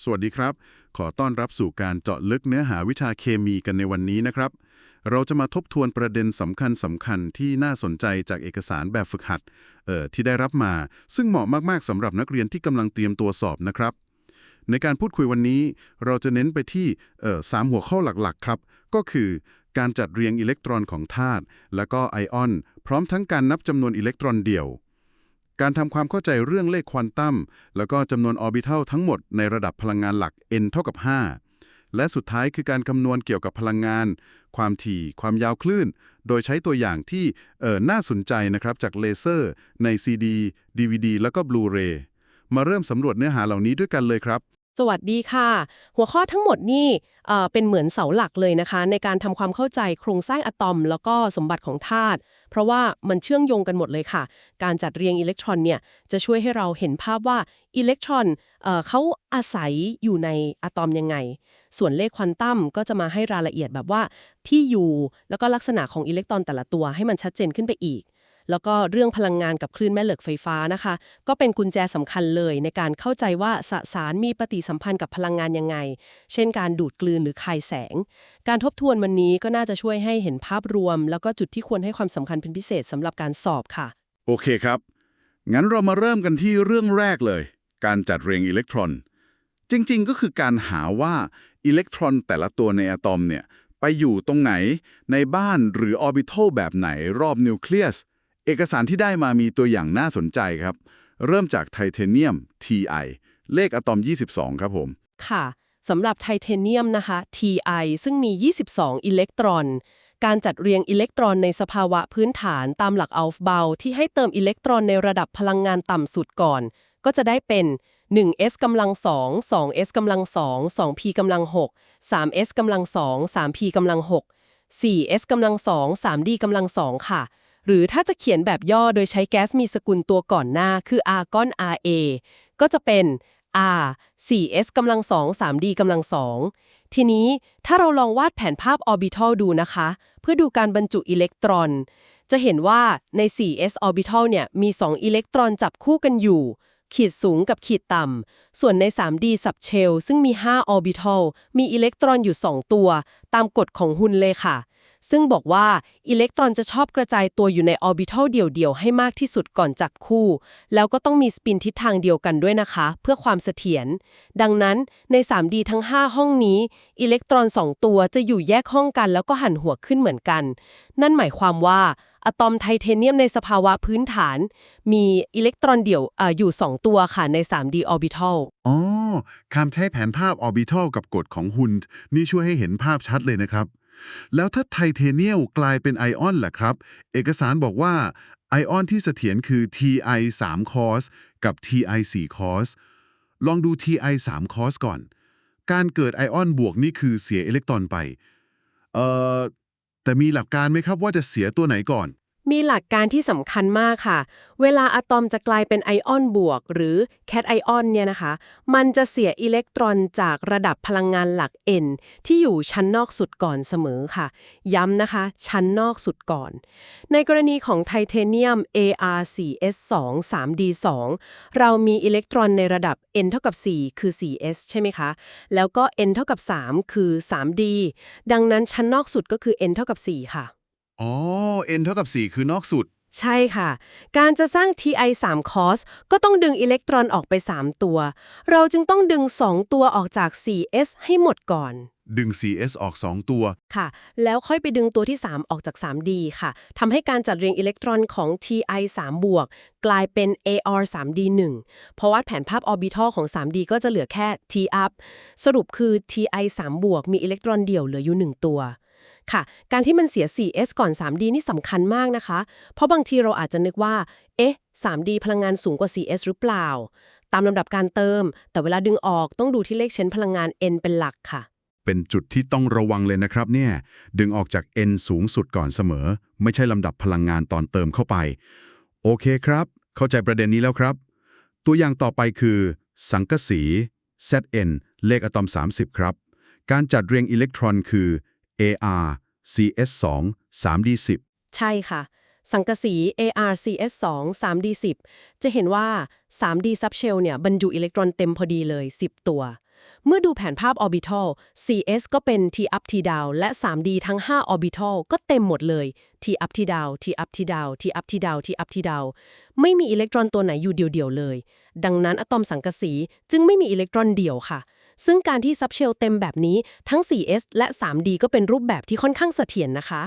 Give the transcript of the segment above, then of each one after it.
สวัสดีครับ ขอต้อนรับสู่การเจาะลึกเนื้อหาวิชาเคมีกันในวันนี้นะครับ เราจะมาทบทวนประเด็นสำคัญสำคัญที่น่าสนใจจากเอกสารแบบฝึกหัด เอ่อที่ได้รับมา ซึ่งเหมาะมากๆสำหรับนักเรียนที่กำลังเตรียมตัวสอบนะครับ ในการพูดคุยวันนี้ เราจะเน้นไปที่เอ่อสามหัวข้อหลักๆ ครับ ก็คือ การจัดเรียงอิเล็กตรอนของธาตุและก็ไอออน พร้อมทั้งการนับจำนวนอิเล็กตรอนเดี่ยว การทำความเข้าใจเรื่องเลขควอนตัมแล้วก็จำนวนออร์บิทัลทั้งหมดในระดับพลังงานหลัก n เท่ากับ 5 และสุดท้ายคือการคำนวณเกี่ยวกับพลังงาน ความถี่ ความยาวคลื่น โดยใช้ตัวอย่างที่เออน่าสนใจนะครับจากเลเซอร์ ใน CD DVD แล้วก็ Blu-ray มาเริ่มสำรวจเนื้อหาเหล่านี้ด้วยกันเลยครับ สวัสดีค่ะ หัวข้อทั้งหมดนี่เป็นเหมือนเสาหลักเลยนะคะ ในการทำความเข้าใจโครงสร้างอะตอม แล้วก็สมบัติของธาตุเพราะว่ามันเชื่อมโยงกันหมดเลยค่ะ การจัดเรียงอิเล็กตรอนเนี่ยจะช่วยให้เราเห็นภาพว่าอิเล็กตรอนเขาอาศัยอยู่ในอะตอมยังไง ส่วนเลขควอนตัมก็จะมาให้รายละเอียดแบบว่าที่อยู่แล้วก็ลักษณะของอิเล็กตรอนแต่ละตัวให้มันชัดเจนขึ้นไปอีก แล้วก็เรื่องพลังงานกับคลื่นแม่เหล็กไฟฟ้านะคะ ก็เป็นกุญแจสำคัญเลยในการเข้าใจว่าสสารมีปฏิสัมพันธ์กับพลังงานยังไง เช่นการดูดกลืนหรือคายแสง การทบทวนวันนี้ก็น่าจะช่วยให้เห็นภาพรวม แล้วก็จุดที่ควรให้ความสำคัญเป็นพิเศษสำหรับการสอบค่ะ โอเคครับ งั้นเรามาเริ่มกันที่เรื่องแรกเลย การจัดเรียงอิเล็กตรอน จริงๆ ก็คือการหาว่าอิเล็กตรอนแต่ละตัวในอะตอมเนี่ยไปอยู่ตรงไหนในบ้านหรือออร์บิทัลแบบไหนรอบนิวเคลียส เอกสารที่ได้มามีตัวอย่างน่าสนใจครับ เริ่มจากไทเทเนียม Ti เลขอะตอม 22 ครับผม ค่ะสำหรับไทเทเนียมนะคะ Ti ซึ่งมี 22 อิเล็กตรอน การจัดเรียงอิเล็กตรอนในสภาวะพื้นฐานตามหลักอัลฟเบาที่ให้เติมอิเล็กตรอนในระดับพลังงานต่ำสุดก่อน ก็จะได้เป็น 1s กำลัง2 2s กำลัง2 2p กำลัง6 3s กำลัง2 3p กำลัง6 4s กำลัง2 3d กำลัง2ค่ะ หรือถ้าจะเขียนแบบย่อโดยใช้แก๊สมีสกุลตัวก่อนหน้าคือ argon Ra ก็จะเป็น R 4s กำลัง2 3d กำลัง2ทีนี้ถ้าเราลองวาดแผนภาพออร์บิทัลดูนะคะ เพื่อดูการบรรจุอิเล็กตรอน จะเห็นว่าใน 4s orbital เนี่ยมี 2 อิเล็กตรอนจับคู่กันอยู่ ขีดสูงกับขีดต่ำ ส่วนใน 3D subshell ซึ่งมี 5 orbital มีอิเล็กตรอนอยู่ 2 ตัว ตามกฎของฮุนเลยค่ะ ซึ่งบอกว่าอิเล็กตรอนจะชอบกระจายตัวอยู่ในออร์บิทัลเดี่ยวๆ ให้มากที่สุดก่อนจับคู่ แล้วก็ต้องมีสปินทิศทางเดียวกันด้วยนะคะ เพื่อความเสถียร ดังนั้นใน 3D ทั้ง 5 ห้องนี้ อิเล็กตรอน 2 ตัวจะอยู่แยกห้องกัน แล้วก็หันหัวขึ้นเหมือนกัน นั่นหมายความว่าอะตอมไทเทเนียมในสภาวะพื้นฐาน มีอิเล็กตรอนเดี่ยวออยู่ 2 ตัวค่ะใน 3D orbital อ๋อคำใช้แผนภาพออร์บิทัลกับกฎของฮุนนี่ช่วยให้เห็นภาพชัดเลยนะครับ แล้วถ้าไทเทเนียมกลายเป็นไอออนล่ะครับ เอกสารบอกว่าไอออนที่เสถียรคือ Ti 3 cos กับ Ti 4 cos ลองดู Ti 3 cos ก่อน การเกิดไอออนบวกนี่คือเสียอิเล็กตรอนไป เอ่อ แต่มีหลักการไหมครับว่าจะเสียตัวไหนก่อน มีหลักการที่สำคัญมากค่ะ เวลาอะตอมจะกลายเป็นไอออนบวก หรือแคทไอออนเนี่ยนะคะ มันจะเสียอิเล็กตรอนจากระดับพลังงานหลัก N ที่อยู่ชั้นนอกสุดก่อนเสมอค่ะ ย้ำนะคะ ชั้นนอกสุดก่อน ในกรณีของไทเทเนียม Ar4s2 3d2 เรามีอิเล็กตรอนในระดับ N เท่ากับ 4 คือ 4s ใช่ไหมคะ แล้วก็ N เท่ากับ 3 คือ 3d ดังนั้นชั้นนอกสุดก็คือ N เท่ากับ 4 ค่ะ อ๋อ n เท่ากับ 4 คือนอกสุด ใช่ค่ะ การจะสร้าง Ti 3 cos ก็ต้องดึงอิเล็กตรอนออกไป 3 ตัว เราจึงต้องดึง 2 ตัวออกจาก 4s ให้หมดก่อน ดึง 4s ออก 2 ตัว ค่ะ แล้วค่อยไปดึงตัวที่ 3 ออกจาก 3d ค่ะทำให้การจัดเรียงอิเล็กตรอนของ Ti 3บวกกลายเป็น Ar 3d 1เพราะว่าแผนภาพออร์บิทัลของ 3d ก็จะเหลือแค่ T up สรุปคือ Ti 3บวกมีอิเล็กตรอนเดี่ยวเหลืออยู่ 1 ตัว ค่ะ การที่มันเสีย 4s ก่อน 3d นี่สำคัญมากนะคะ เพราะบางทีเราอาจจะนึกว่า เอ๊ะ 3d พลังงานสูงกว่า 4s หรือเปล่า ตามลำดับการเติม แต่เวลาดึงออกต้องดูที่เลขเชนพลังงาน n เป็นหลักค่ะ เป็นจุดที่ต้องระวังเลยนะครับเนี่ย ดึงออกจาก n สูงสุดก่อนเสมอ ไม่ใช่ลำดับพลังงานตอนเติมเข้าไป โอเคครับ เข้าใจประเด็นนี้แล้วครับ ตัวอย่างต่อไปคือ สังกะสี Zn เลขอะตอม 30 ครับ การจัดเรียงอิเล็กตรอนคือ Ar CS2 3d10 ใช่ค่ะ สังกะสี ArCS2 3d10 จะเห็นว่า 3d subshell เนี่ยบรรจุอิเล็กตรอนเต็มพอดีเลย 10 ตัว เมื่อดูแผนภาพ orbital CS ก็เป็น T up T down และ 3D ทั้ง 5 orbital ก็เต็มหมดเลย T up T down T up T down T up T down T up T down ไม่มีอิเล็กตรอนตัวไหนอยู่เดี่ยวๆเลย ดังนั้นอะตอมสังกะสีจึงไม่มีอิเล็กตรอนเดี่ยวค่ะ ซึ่งการที่ซับเชลเต็มแบบนี้ทั้ง 4s และ 3d ก็เป็นรูปแบบที่ค่อนข้างเสถียรนะคะ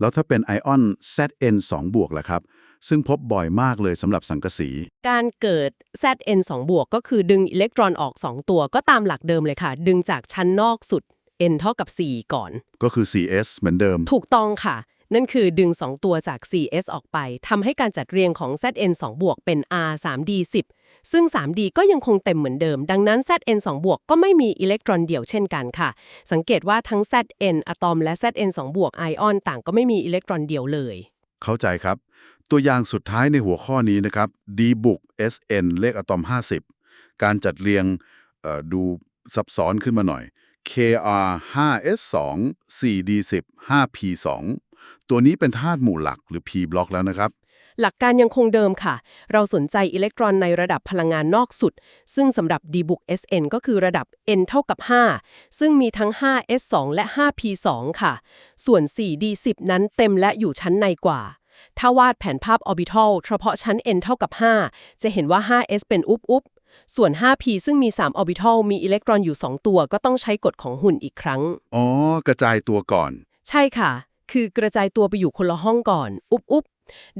แล้วถ้าเป็นไอออน Zn 2บวกล่ะครับ ซึ่งพบบ่อยมากเลยสำหรับสังกะสี การเกิด Zn 2บวกก็คือดึงอิเล็กตรอนออก 2 ตัวก็ตามหลักเดิมเลยค่ะ ดึงจากชั้นนอกสุด n เท่ากับ 4 ก่อน ก็คือ Cs เหมือนเดิม ถูกต้องค่ะ นั่นคือดึง 2 ตัวจาก 4s ออกไปทำให้การจัดเรียงของ Zn 2บวกเป็น r 3d 10ซึ่ง 3d ก็ยังคงเต็มเหมือนเดิม ดังนั้น Zn 2บวกก็ไม่มีอิเล็กตรอนเดี่ยวเช่นกันค่ะ สังเกตว่าทั้ง Zn อะตอมและ Zn 2บวกไอออนต่างก็ไม่มีอิเล็กตรอนเดี่ยวเลย เข้าใจครับ ตัวอย่างสุดท้ายในหัวข้อนี้นะครับ d บุก Sn เลขอะตอม 50 การจัดเรียงดูซับซ้อนขึ้นมาหน่อย Kr 5S2 4D10 5P2 ตัวนี้เป็นธาตุหมู่หลักหรือ P บล็อกแล้วนะครับ หลักการยังคงเดิมค่ะ เราสนใจอิเล็กตรอนในระดับพลังงานนอกสุด ซึ่งสำหรับ d บุก Sn ก็คือระดับ n เท่ากับ 5 ซึ่งมีทั้ง 5s2 และ 5p2 ค่ะ ส่วน 4d10 นั้นเต็มและอยู่ชั้นในกว่า ถ้าวาดแผนภาพออร์บิทัลเฉพาะชั้น n เท่ากับ 5 จะเห็นว่า 5s เป็นอุบอุบส่วน 5p ซึ่งมี3ออร์บิทัลมีอิเล็กตรอนอยู่ 2 ตัว ก็ต้องใช้กฎของหุ่นอีกครั้ง อ๋อ กระจายตัวก่อน ใช่ค่ะ คือกระจายตัวไปอยู่คนละห้องก่อน อุบอุบ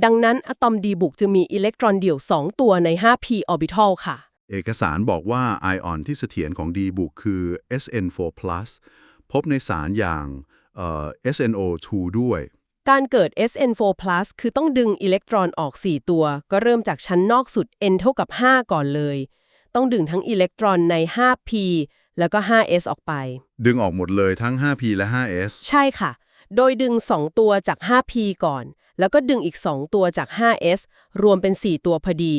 ดังนั้นอะตอมดีบุกจะมีอิเล็กตรอนเดี่ยว 2 ตัวใน 5p orbital ค่ะ เอกสารบอกว่าไอออนที่เสถียรของ D บุกคือ SN4+ พบในสารอย่างเอ่อ SNO2 ด้วย การเกิด SN4+ คือต้องดึงอิเล็กตรอนออก 4 ตัว ก็เริ่มจากชั้นนอกสุด n เท่ากับ 5 ก่อนเลย ต้องดึงทั้งอิเล็กตรอนใน 5p แล้วก็ 5s ออกไป ดึงออกหมดเลยทั้ง 5P และ 5S ใช่ค่ะ โดยดึง 2 ตัวจาก 5p ก่อน แล้วก็ดึงอีก 2 ตัวจาก 5s รวมเป็น 4 ตัวพอดี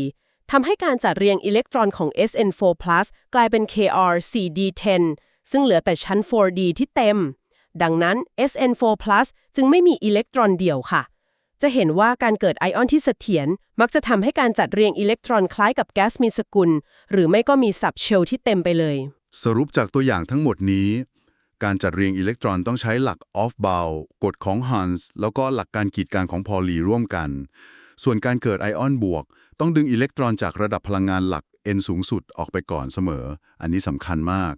ทำให้การจัดเรียงอิเล็กตรอนของ SN4+ กลายเป็น Kr 4d10 ซึ่งเหลือแต่ชั้น 4d ที่เต็ม ดังนั้น SN4+ จึงไม่มีอิเล็กตรอนเดี่ยวค่ะ จะเห็นว่าการเกิดไอออนที่เสถียรมักจะทำให้การจัดเรียงอิเล็กตรอนคล้ายกับแก๊สมีสกุล หรือไม่ก็มีสับเชลที่เต็มไปเลย สรุปจากตัวอย่างทั้งหมดนี้ การจัดเรียงอิเล็กตรอนต้องใช้หลักออฟเบลกฎของฮันส์แล้วก็หลักการกีดการของพอลลีร่วมกัน ส่วนการเกิดไอออนบวก ต้องดึงอิเล็กตรอนจากระดับพลังงานหลัก n สูงสุดออกไปก่อนเสมอ อันนี้สำคัญมาก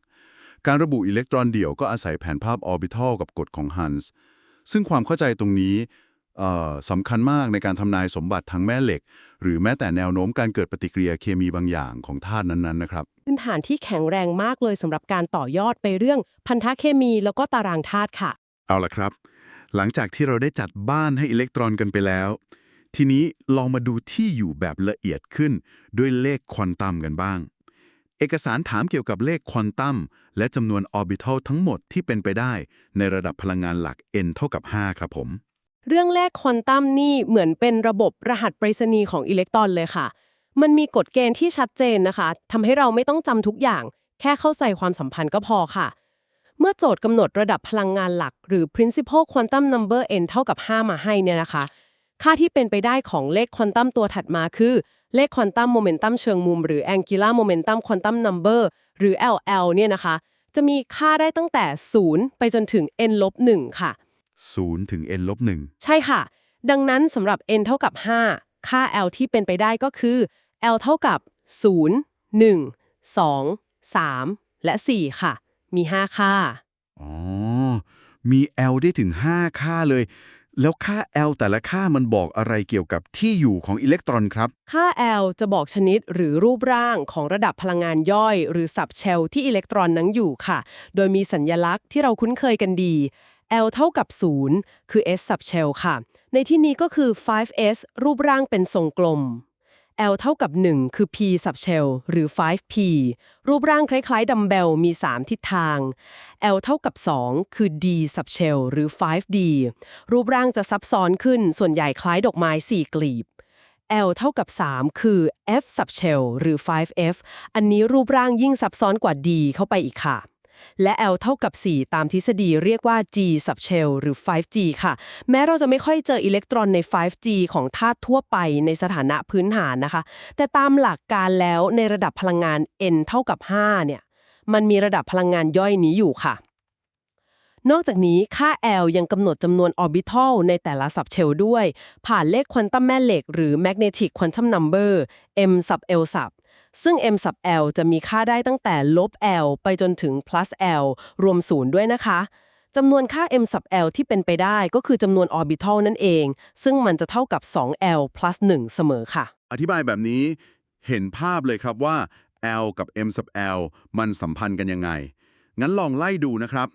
การระบุอิเล็กตรอนเดี่ยวก็อาศัยแผนภาพออร์บิทัลกับกฎของฮันส์ซึ่งความเข้าใจตรงนี้ สำคัญมากในการทำนายสมบัติทางแม่เหล็ก หรือแม้แต่แนวโน้มการเกิดปฏิกิริยาเคมีบางอย่างของธาตุนั้นๆนะครับพื้นฐานที่แข็งแรงมากเลยสำหรับการต่อยอดไปเรื่องพันธะเคมีแล้วก็ตารางธาตุค่ะ เอาละครับ หลังจากที่เราได้จัดบ้านให้อิเล็กตรอนกันไปแล้ว ทีนี้ลองมาดูที่อยู่แบบละเอียดขึ้นด้วยเลขควอนตัมกันบ้าง เอกสารถามเกี่ยวกับเลขควอนตัมและจำนวนออร์บิทัลทั้งหมดที่เป็นไปได้ ในระดับพลังงานหลัก n เท่ากับ 5 ครับผม เรื่องแรกควอนตัมนี่เหมือนเป็นระบบรหัสไปรษณีย์ของอิเล็กตรอนเลยค่ะ มันมีกฎเกณฑ์ที่ชัดเจนนะคะทำให้เราไม่ต้องจำทุกอย่าง แค่เข้าใจความสัมพันธ์ก็พอค่ะ เมื่อโจทย์กำหนดระดับพลังงานหลัก หรือ principal quantum number n เท่ากับ 5 มาให้เนี่ยนะคะ ค่าที่เป็นไปได้ของเลขควอนตัมตัวถัดมาคือ เลขควอนตัมโมเมนตัมเชิงมุม หรือ angular momentum quantum number หรือ LL เนี่ยนะคะ จะมีค่าได้ตั้งแต่ 0 ไปจนถึง n ลบ1ค่ะ 0 ถึง n ลบใช่ค่ะ ดังนั้นสำหรับ n เท่ากับ 5 ค่า l ที่เป็นไปได้ก็คือ l เท่ากับ 0 1 2 3 และ 4 ค่ะ มี 5 ค่า อ๋อ มี L ได้ถึง 5 ค่าเลย แล้วค่า L แต่ละค่ามันบอกอะไรเกี่ยวกับที่อยู่ของอิเล็กตรอนครับ ค่า L จะบอกชนิดหรือรูปร่างของระดับพลังงานย่อย หรือสับเชลที่อิเล็กตรอนนั้นอยู่ค่ะ โดยมีสัญญลักษณ์ที่เราคุ้นเคยกันดี L เท่ากับ 0 คือ S subshell ค่ะ ในที่นี้ก็คือ 5S รูปร่างเป็นทรงกลม L เท่ากับ 1 คือ P subshell หรือ 5P รูปร่างคล้ายๆดัมเบลมี 3 ทิศทาง L เท่ากับ 2 คือ D subshell หรือ 5D รูปร่างจะซับซ้อนขึ้น ส่วนใหญ่คล้ายดอกไม้ 4 กลีบ L เท่ากับ 3 คือ F subshell หรือ 5F อันนี้รูปร่างยิ่งซับซ้อนกว่า D เข้าไปอีกค่ะ และ L เท่ากับ 4 ตามทฤษฎีเรียกว่า G subshell หรือ 5G ค่ะ แม้เราจะไม่ค่อยเจออิเล็กตรอนใน 5G ของธาตุทั่วไปในสถานะพื้นฐานนะคะ แต่ตามหลักการแล้วในระดับพลังงาน N เท่ากับ 5 เนี่ย มันมีระดับพลังงานย่อยนี้อยู่ค่ะ นอกจากนี้ค่า L ยังกำหนดจำนวนออร์บิทัลในแต่ละสับเชลด้วย ผ่านเลขควอนตัมแม่เหล็ก หรือ magnetic quantum number m sub l sub ซึ่ง m sub l จะมีค่าได้ตั้งแต่ลบ L ไปจนถึง plus L รวมศูนย์ด้วยนะคะจำนวนค่า m sub l ที่เป็นไปได้ก็คือจำนวนออร์บิทัลนั่นเอง ซึ่งมันจะเท่ากับ 2L plus 1 เสมอค่ะ อธิบายแบบนี้เห็นภาพเลยครับว่า L กับ M sub L มันสัมพันธ์กันยังไง งั้นลองไล่ดูนะครับ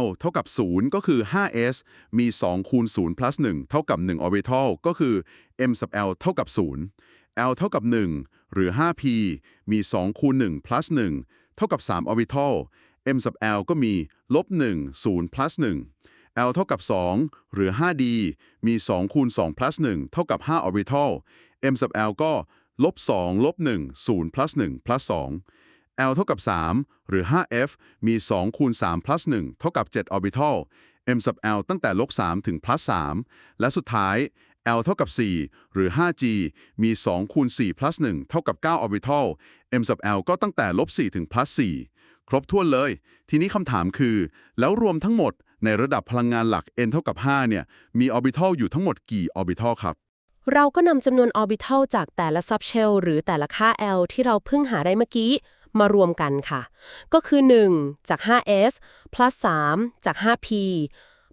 L เท่ากับ 0 ก็คือ 5s มี 2 คูณ 0 plus 1 เท่ากับ 1 orbital ก็คือ M sub L เท่ากับ 0 L เท่ากับ 1 หรือ 5p มี 2 คูณ 1 plus 1 เท่ากับ 3 orbital M sub L ก็มีลบ1 0 plus 1 L เท่ากับ 2 หรือ 5d มี 2 คูณ 2 plus 1 เท่ากับ 5 orbital M sub L ก็ลบ2ลบ1 0 plus 1 plus 2 L เท่ากับ 3 หรือ 5f มี 2 คูณ 3 plus 1 เท่ากับ 7 orbital M sub L ตั้งแต่ลบ3ถึง plus 3และสุดท้าย L เท่ากับ 4 หรือ 5g มี 2 คูณ 4 plus 1 เท่ากับ 9 orbital M sub L ก็ตั้งแต่ลบ 4 ถึง plus 4 ครบถ้วนเลย ทีนี้คำถามคือ แล้วรวมทั้งหมดในระดับพลังงานหลัก n เท่ากับ 5 เนี่ย มี orbital อยู่ทั้งหมดกี่ orbital ครับ เราก็นำจำนวนออร์บิทัลจากแต่ละซับเชลหรือแต่ละค่า L ที่เราเพิ่งหาได้เมื่อกี้มารวมกันค่ะ ก็คือ 1 จาก 5s plus 3 จาก 5p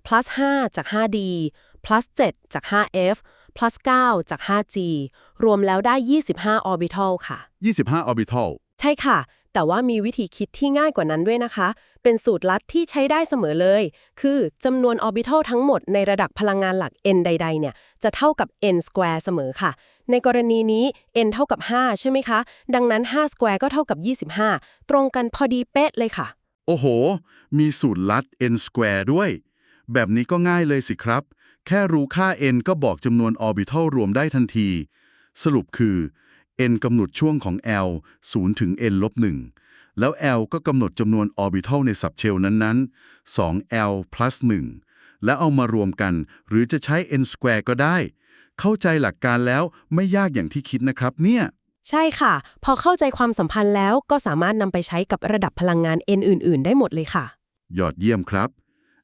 plus 5 จาก 5d plus 7 จาก 5f plus 9 จาก 5g รวมแล้วได้ 25ออร์บิทัลค่ะ 25 orbital ใช่ค่ะ แต่ว่ามีวิธีคิดที่ง่ายกว่านั้นด้วยนะคะ เป็นสูตรลัดที่ใช้ได้เสมอเลย คือจำนวนออร์บิทัลทั้งหมดในระดับพลังงานหลัก n ใด ๆ เนี่ย จะเท่ากับ n square เสมอค่ะ ในกรณีนี้ n เท่ากับ 5 ใช่ไหมคะ ดังนั้น 5 square ก็เท่ากับ 25 ตรงกันพอดีเป๊ะเลยค่ะ โอ้โห มีสูตรลัด n square ด้วย แบบนี้ก็ง่ายเลยสิครับ แค่รู้ค่า n ก็บอกจำนวนออร์บิทัลรวมได้ทันที สรุปคือ n กำหนดช่วงของ L 0ถึง n ลบ1แล้ว L ก็กำหนดจำนวนออร์บิทัลในสับเชลนั้นๆ 2L plus 1แล้วเอามารวมกัน หรือจะใช้ n square ก็ได้ เข้าใจหลักการแล้วไม่ยากอย่างที่คิดนะครับเนี่ย ใช่ค่ะ พอเข้าใจความสัมพันธ์แล้วก็สามารถนำไปใช้กับระดับพลังงาน n อื่น ๆ ได้หมดเลยค่ะ ยอดเยี่ยมครับ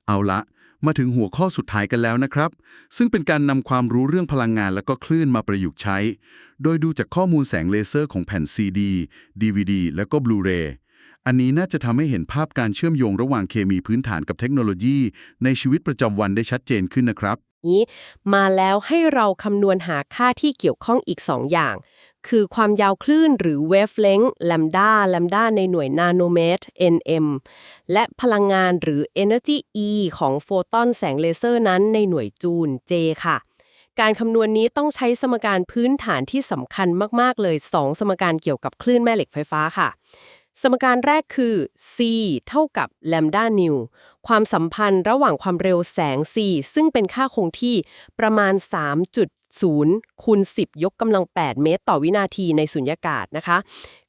เอาละ มาถึงหัวข้อสุดท้ายกันแล้วนะครับ ซึ่งเป็นการนำความรู้เรื่องพลังงานและก็คลื่นมาประยุกต์ใช้ โดยดูจากข้อมูลแสงเลเซอร์ของแผ่น CD DVD และก็ Blu-ray อันนี้น่าจะทำให้เห็นภาพการเชื่อมโยงระหว่างเคมีพื้นฐานกับเทคโนโลยี ในชีวิตประจำวันได้ชัดเจนขึ้นนะครับนี้มาแล้วให้เราคำนวณหาค่าที่เกี่ยวข้องอีก 2 อย่าง คือความยาวคลื่นหรือ wavelength lambda lambda ในหน่วยนาโนเมตร nm และพลังงานหรือ energy E ของโฟตอนแสงเลเซอร์นั้นในหน่วยจูล J ค่ะ การคำนวณนี้ต้องใช้สมการพื้นฐานที่สำคัญมาก ๆ เลย 2 สมการเกี่ยวกับคลื่นแม่เหล็กไฟฟ้าค่ะ สมการแรกคือ c เท่ากับ lambda nu ความสัมพันธ์ระหว่างความเร็วแสง c ซึ่งเป็นค่าคงที่ประมาณ 3.0 คูณ 10 ยกกำลัง 8 เมตรต่อวินาทีในสุญญากาศนะคะ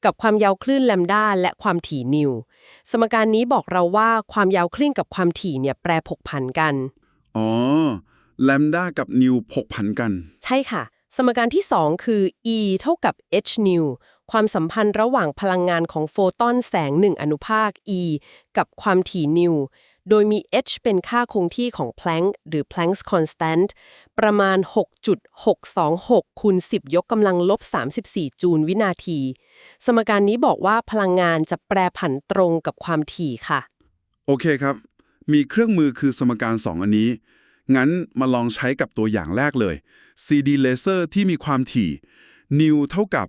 กับความยาวคลื่นแลมดาและความถี่นิว สมการนี้บอกเราว่าความยาวคลื่นกับความถี่เนี่ยแปรผกผันกัน อ๋อ แลมด้ากับนิวผกผันกัน ใช่ค่ะ สมการที่ 2 คือ e เท่ากับ h nu ความสัมพันธ์ระหว่างพลังงานของโฟตอนแสง1อนุภาค e กับความถี่นิว โดยมี h เป็นค่าคงที่ของ Planck หรือ Planck's constant ประมาณ 6.626คูณ10 ยกกำลังลบ 34 จูลวินาที สมการนี้บอกว่าพลังงานจะแปรผันตรงกับความถี่ค่ะ โอเคครับ มีเครื่องมือคือสมการ 2 อันนี้ งั้นมาลองใช้กับตัวอย่างแรกเลย CD laser ที่มีความถี่นิวเท่ากับ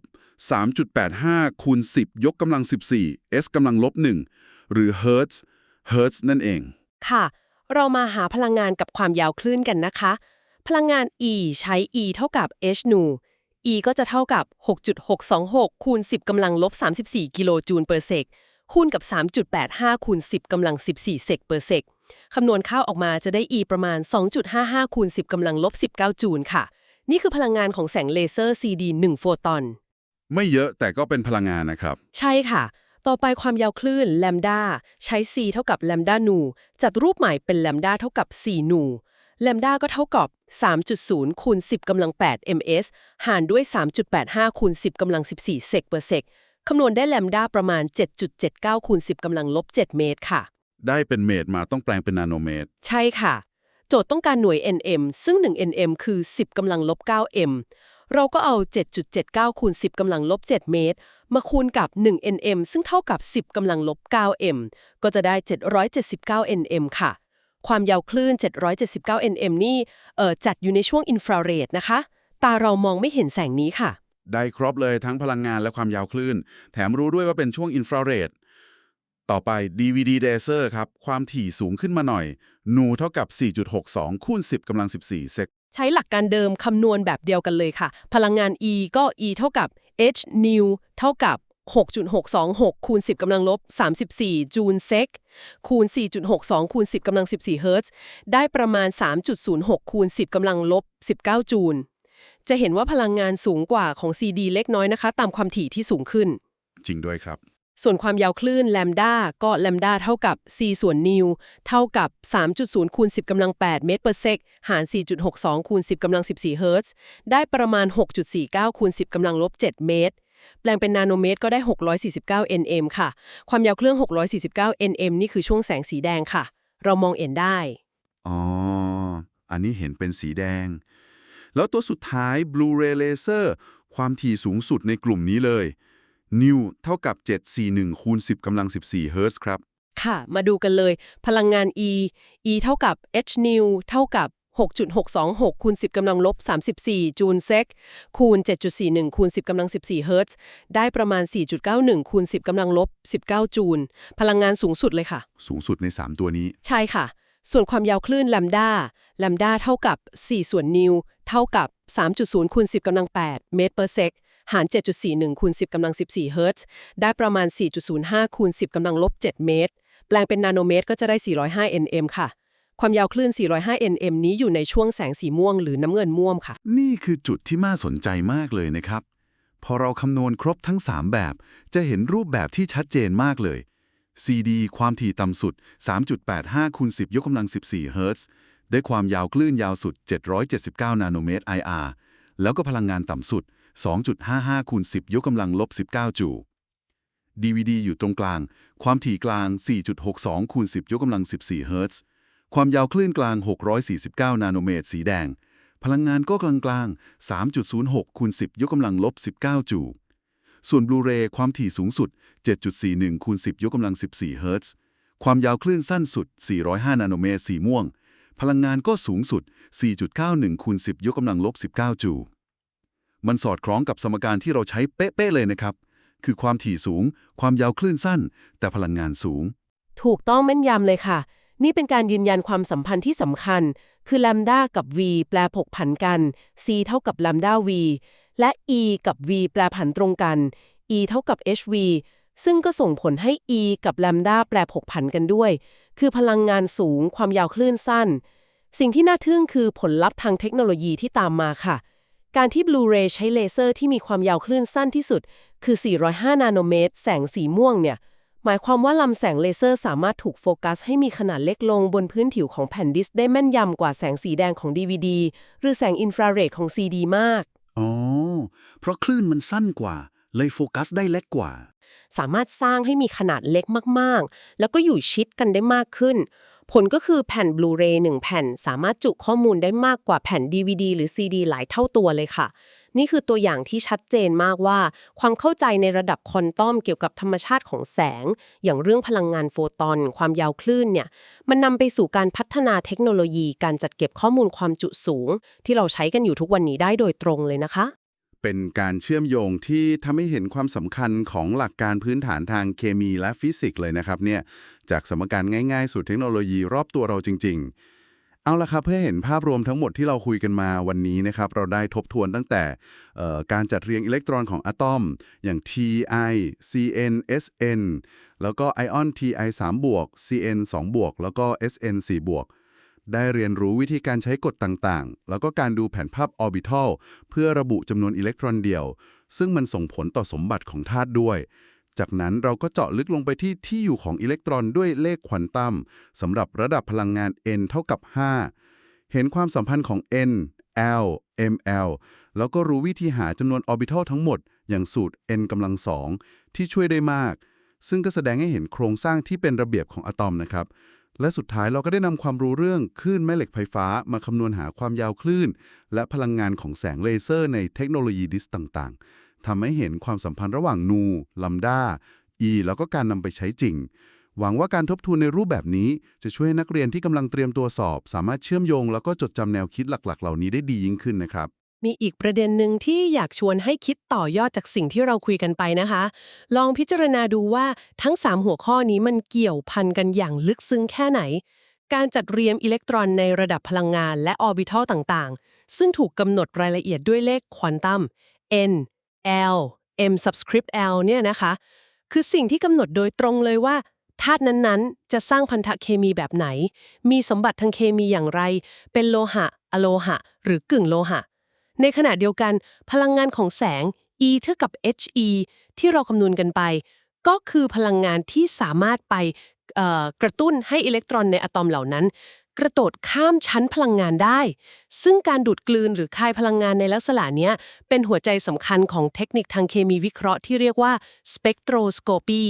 3.85 คูณ 10 ยกกำลัง 14 s กำลังลบ 1 หรือ Hertz Hertz นั่นเอง ค่ะ เรามาหาพลังงานกับความยาวคลื่นกันนะคะ พลังงาน E ใช้ E เท่ากับ h nu E ก็จะเท่ากับ 6.626 คูณ 10กำลังลบ 34 กิโลจูลเปอร์เซกคูณกับ 3.85 คูณ 10กำลัง 14 เซกเปอร์เซกคำนวณค่าออกมาจะได้ E ประมาณ 2.55 คูณ 10กำลังลบ 19 จูลค่ะ นี่คือพลังงานของแสงเลเซอร์ CD 1 โฟตอน ไม่เยอะแต่ก็เป็นพลังงานนะครับ ใช่ค่ะ ต่อไปความยาวคลื่นแลมดาใช้ c เท่ากับแลมดานูจัดรูปใหม่เป็นแลมดาเท่ากับ 4 นูแลมดาก็เท่ากับ 3.0 คูณ 10กำลัง 8 ms หารด้วย 3.85 คูณ 10กำลัง 14 เซกเปอร์เซกคำนวณได้แลมดาประมาณ 7.79 คูณ 10กำลังลบ 7 เมตรค่ะ ได้เป็นเมตรมาต้องแปลงเป็นนาโนเมตร ใช่ค่ะ โจทย์ต้องการหน่วย nm ซึ่ง 1 nm คือ 10กำลังลบ 9m เราก็เอา 7.79 คูณ 10กำลังลบ 7 เมตร มาคูณกับ 1 nm ซึ่งเท่ากับ 10กำลังลบ 9m ก็จะได้ 779 nm ค่ะ ความยาวคลื่น 779 nm นี่เอ่อจัดอยู่ในช่วงอินฟราเรดนะคะ ตาเรามองไม่เห็นแสงนี้ค่ะ ได้ครบเลยทั้งพลังงานและความยาวคลื่น แถมรู้ด้วยว่าเป็นช่วงอินฟราเรดต่อไป DVD laser ครับ ความถี่สูงขึ้นมาหน่อย นูเท่ากับ 4.62 คูณ 10กำลัง 14 เซก ใช้หลักการเดิมคำนวณแบบเดียวกันเลยค่ะ พลังงาน E ก็ E เท่ากับ h new เท่ากับ 6.626 คูณ 10กำลังลบ 34 จูลเซก คูณ 4.62 คูณ 10กำลัง 14 เฮิรตซ์ ได้ประมาณ 3.06 คูณ 10กำลังลบ 19 จูล จะเห็นว่าพลังงานสูงกว่าของ CD เล็กน้อยนะคะ ตามความถี่ที่สูงขึ้น จริงด้วยครับ ส่วนความยาวคลื่นแลมดาก็แลมดาเท่ากับ c ส่วนนิว เท่ากับ 3.0คูณ10กำลัง8เมตร per sec หาร 4.62คูณ10กำลัง14เฮิรตซ์ได้ประมาณ 6.49คูณ10กำลังลบ7เมตร แปลงเป็นนาโนเมตรก็ได้ 649 nm ค่ะ ความยาวเครื่อง 649 nm นี่คือช่วงแสงสีแดงค่ะ เรามองเห็นได้ อ๋อ อันนี้เห็นเป็นสีแดง แล้วตัวสุดท้าย Blu-ray laser ความถี่สูงสุดในกลุ่มนี้เลย นิวเท่ากับ 741คูณ10กำลัง 14 เฮิรตซ์ครับ ค่ะ มาดูกันเลย พลังงาน E E เท่ากับ h new เท่ากับ 6.626คูณ10กำลังลบ34 จูลเซกคูณ 7.41คูณ10กำลัง 14 เฮิรตซ์ได้ประมาณ 4.91คูณ10กำลังลบ19 จูล พลังงานสูงสุดเลยค่ะ สูงสุดใน 3 ตัวนี้ ใช่ค่ะ ส่วนความยาวคลื่นแลมดาแลมดาเท่ากับ 4 ส่วนนิว เท่ากับ 3.0คูณ10กำลัง8เมตร per sec หาร 7.41คูณ10กำลัง 14 เฮิรตซ์ ได้ประมาณ 4.05คูณ10กำลังลบ 7 เมตร แปลงเป็นนาโนเมตรก็จะได้ 405 nm ค่ะ ความยาวคลื่น 405 nm นี้อยู่ในช่วงแสงสีม่วงหรือน้ำเงินม่วมค่ะ นี่คือจุดที่น่าสนใจมากเลยนะครับ พอเราคำนวณครบทั้ง 3 แบบ จะเห็นรูปแบบที่ชัดเจนมากเลย CD ความถี่ต่ำสุด 3.85คูณ10 ยกกำลัง 14 เฮิรตซ์ ได้ความยาวคลื่นยาวสุด 779 นาโนเมตร IR แล้วก็พลังงานต่ำสุด 2.55คูณ10 ยกกำลังลบ 19 จูล DVD อยู่ตรงกลาง ความถี่กลาง 4.62คูณ10 ยกกำลัง 14 เฮิรตซ์ ความยาวคลื่นกลาง 649 นาโนเมตร สีแดง พลังงานก็กลางกลางๆ3.06คูณ10 ยกกำลังลบ 19 จูลส่วนบลูเรย์ความถี่สูงสุด 7.41คูณ10 ยกกำลัง 14 เฮิรตซ์ ความยาวคลื่นสั้นสุด 405 นาโนเมตร สีม่วง พลังงานก็สูงสุด 4.91คูณ10 ยกกำลังลบ 19 จูล มันสอดคล้องกับสมการที่เราใช้เป๊ะๆเลยนะครับ คือความถี่สูง ความยาวคลื่นสั้น แต่พลังงานสูง ถูกต้องแม่นยำเลยค่ะ นี่เป็นการยืนยันความสัมพันธ์ที่สำคัญ คือล a มดากับ v แปลผกผันกัน c เท่ากับล a มดา v และ e กับ v แปลผันตรงกัน e เท่ากับ hv ซึ่งก็ส่งผลให้ e กับล a มดาแปลผกผันกันด้วย คือพลังงานสูง ความยาวคลื่นสั้น สิ่งที่น่าทึ่งคือผลลัพธ์ทางเทคโนโลยีที่ตามมาค่ะ การที่ Blu-ray ใช้เลเซอร์ที่มีความยาวคลื่นสั้นที่สุด คือ 405 นาโนเมตร แสงสีม่วงเนี่ย หมายความว่าลำแสงเลเซอร์สามารถถูกโฟกัสให้มีขนาดเล็กลงบนพื้นผิวของแผ่นดิสก์ได้แม่นยำกว่าแสงสีแดงของ DVD หรือแสงอินฟราเรดของ CD มาก อ๋อ เพราะคลื่นมันสั้นกว่า เลยโฟกัสได้เล็กกว่า สามารถสร้างให้มีขนาดเล็กมากๆ แล้วก็อยู่ชิดกันได้มากขึ้น ผลก็คือแผ่น Blu-ray 1แผ่นสามารถจุข้อมูลได้มากกว่าแผ่น DVD หรือ CD หลายเท่าตัวเลยค่ะ นี่คือตัวอย่างที่ชัดเจนมากว่า ความเข้าใจในระดับคอนตัมเกี่ยวกับธรรมชาติของแสง อย่างเรื่องพลังงานโฟตอน ความยาวคลื่นเนี่ย มันนำไปสู่การพัฒนาเทคโนโลยี การจัดเก็บข้อมูลความจุสูง ที่เราใช้กันอยู่ทุกวันนี้ได้โดยตรงเลยนะคะ เป็นการเชื่อมโยงที่ทำให้เห็นความสำคัญของหลักการพื้นฐานทางเคมีและฟิสิกส์เลยนะครับเนี่ยจากสมการง่ายๆ สู่เทคโนโลยีรอบตัวเราจริง ๆ เอาละครับเพื่อเห็นภาพรวมทั้งหมดที่เราคุยกันมาวันนี้นะครับเราได้ทบทวนตั้งแต่การจัดเรียงอิเล็กตรอนของอะตอม อย่าง Ti Cn Sn แล้วก็ไอออน Ti 3บวก Cn 2บวกแล้วก็ Sn 4บวก ได้เรียนรู้วิธีการใช้กฎต่างๆ แล้วก็การดูแผนภาพออร์บิทัลเพื่อระบุจำนวนอิเล็กตรอนเดี่ยว ซึ่งมันส่งผลต่อสมบัติของธาตุด้วย จากนั้นเราก็เจาะลึกลงไปที่ที่อยู่ของอิเล็กตรอนด้วยเลขควอนตัมสำหรับระดับพลังงาน n เท่ากับ 5 เห็นความสัมพันธ์ของ n l ml แล้วก็รู้วิธีหาจำนวนออร์บิทัลทั้งหมด อย่างสูตร n กำลังสองที่ช่วยได้มาก ซึ่งก็แสดงให้เห็นโครงสร้างที่เป็นระเบียบของอะตอมนะครับ และสุดท้ายเราก็ได้นำความรู้เรื่องคลื่นแม่เหล็กไฟฟ้ามาคำนวณหาความยาวคลื่น และพลังงานของแสงเลเซอร์ในเทคโนโลยีดิสต่างๆทำให้เห็นความสัมพันธ์ระหว่างนูลัมดา e แล้วก็การนำไปใช้จริง หวังว่าการทบทวนในรูปแบบนี้ จะช่วยให้นักเรียนที่กำลังเตรียมตัวสอบ สามารถเชื่อมโยง แล้วก็จดจำแนวคิดหลัก ๆ เหล่านี้ได้ดียิ่งขึ้นนะครับ มีอีกประเด็นหนึ่งที่อยากชวนให้คิดต่อยอดจากสิ่งที่เราคุยกันไปนะคะ ลองพิจารณาดูว่าทั้ง 3 หัวข้อนี้มันเกี่ยวพันกันอย่างลึกซึ้งแค่ไหน การจัดเรียงอิเล็กตรอนในระดับพลังงานและออร์บิทัลต่างๆ ซึ่งถูกกำหนดรายละเอียดด้วยเลขควอนตัม n l m subscript l เนี่ยนะคะ คือสิ่งที่กำหนดโดยตรงเลยว่าธาตุนั้นๆ จะสร้างพันธะเคมีแบบไหน มีสมบัติทางเคมีอย่างไร เป็นโลหะ อโลหะ หรือกึ่งโลหะ ในขณะเดียวกัน พลังงานของแสง E เท่ากับ He ที่เราคำนวณกันไป ก็คือพลังงานที่สามารถไปกระตุ้นให้อิเล็กตรอนในอะตอมเหล่านั้น กระโดดข้ามชั้นพลังงานได้ ซึ่งการดูดกลืนหรือคายพลังงานในลักษณะนี้เป็นหัวใจสำคัญของเทคนิคทางเคมีวิเคราะห์ที่เรียกว่า spectroscopy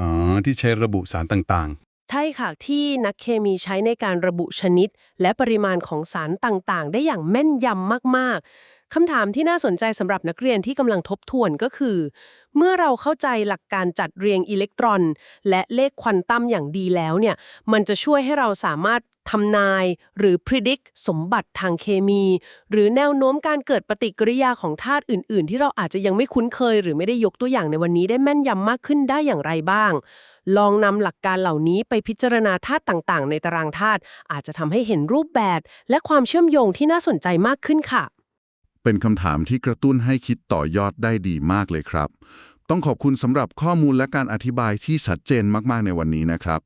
อ๋อที่ใช้ระบุสารต่าง ใช่ค่ะ ที่นักเคมีใช้ในการระบุชนิด และปริมาณของสารต่างๆ ได้อย่างแม่นยำมากๆคำถามที่น่าสนใจสำหรับนักเรียนที่กำลังทบทวนก็คือ เมื่อเราเข้าใจหลักการจัดเรียงอิเล็กตรอน และเลขควอนตัมอย่างดีแล้วเนี่ย มันจะช่วยให้เราสามารถ ทำนาย หรือ predict สมบัติทางเคมี หรือแนวโน้มการเกิดปฏิกิริยาของธาตุอื่น ๆ ที่เราอาจจะยังไม่คุ้นเคย หรือไม่ได้ยกตัวอย่างในวันนี้ได้แม่นยำมากขึ้นได้อย่างไรบ้าง ลองนำหลักการเหล่านี้ไปพิจารณาธาตุต่างๆ ในตารางธาตุอาจจะทำให้เห็นรูปแบบ และความเชื่อมโยงที่น่าสนใจมากขึ้นค่ะ เป็นคำถามที่กระตุ้นให้คิดต่อยอดได้ดีมากเลยครับ ต้องขอบคุณสำหรับข้อมูลและการอธิบายที่ชัดเจนมากๆในวันนี้นะครับ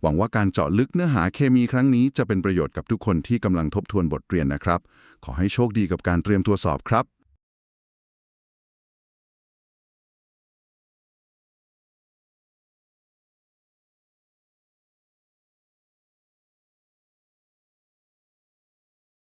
หวังว่าการเจาะลึกเนื้อหาเคมีครั้งนี้จะเป็นประโยชน์กับทุกคนที่กำลังทบทวนบทเรียนนะครับ ขอให้โชคดีกับการเตรียมตัวสอบครับ